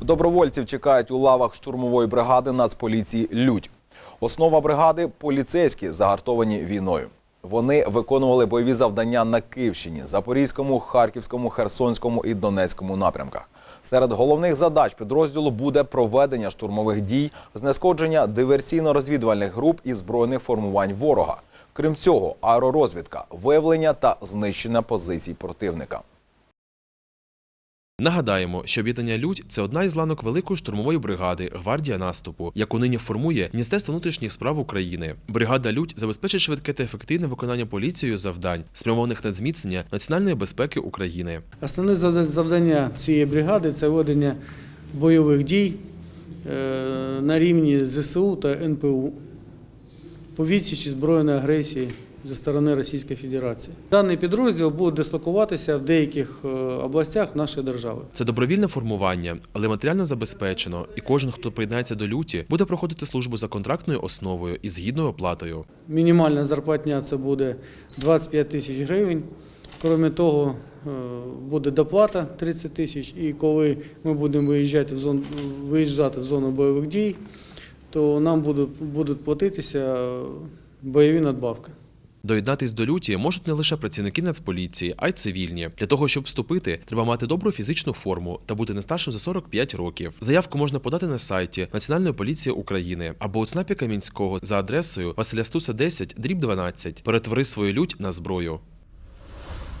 Добровольців чекають у лавах штурмової бригади Нацполіції Людь. Основа бригади поліцейські, загартовані війною. Вони виконували бойові завдання на Київщині, Запорізькому, Харківському, Херсонському і Донецькому напрямках. Серед головних задач підрозділу буде проведення штурмових дій, знешкодження диверсійно-розвідувальних груп і збройних формувань ворога. Крім цього, аеророзвідка, виявлення та знищення позицій противника. Нагадаємо, що об'єднання Людь це одна із ланок великої штурмової бригади Гвардія наступу, яку нині формує Міністерство внутрішніх справ України. Бригада Людь забезпечить швидке та ефективне виконання поліцією завдань, спрямованих на зміцнення національної безпеки України. Основне завдання цієї бригади це ведення бойових дій е, на рівні ЗСУ та НПУ по відсічі збройної агресії зі сторони Російської Федерації. Даний підрозділ буде дислокуватися в деяких е, областях нашої держави. Це добровільне формування, але матеріально забезпечено, і кожен, хто приєднається до люті, буде проходити службу за контрактною основою і з гідною оплатою. Мінімальна зарплатня це буде 25 тисяч гривень. Крім того, е, буде доплата 30 тисяч. І коли ми будемо виїжджати в зону, виїжджати в зону бойових дій, то нам будуть, будуть платитися е, бойові надбавки. Доєднатись до люті можуть не лише працівники Нацполіції, а й цивільні. Для того, щоб вступити, треба мати добру фізичну форму та бути не старшим за 45 років. Заявку можна подати на сайті Національної поліції України або у ЦНАПі Камінського за адресою Василя Стуса 10, дріб 12. Перетвори свою лють на зброю.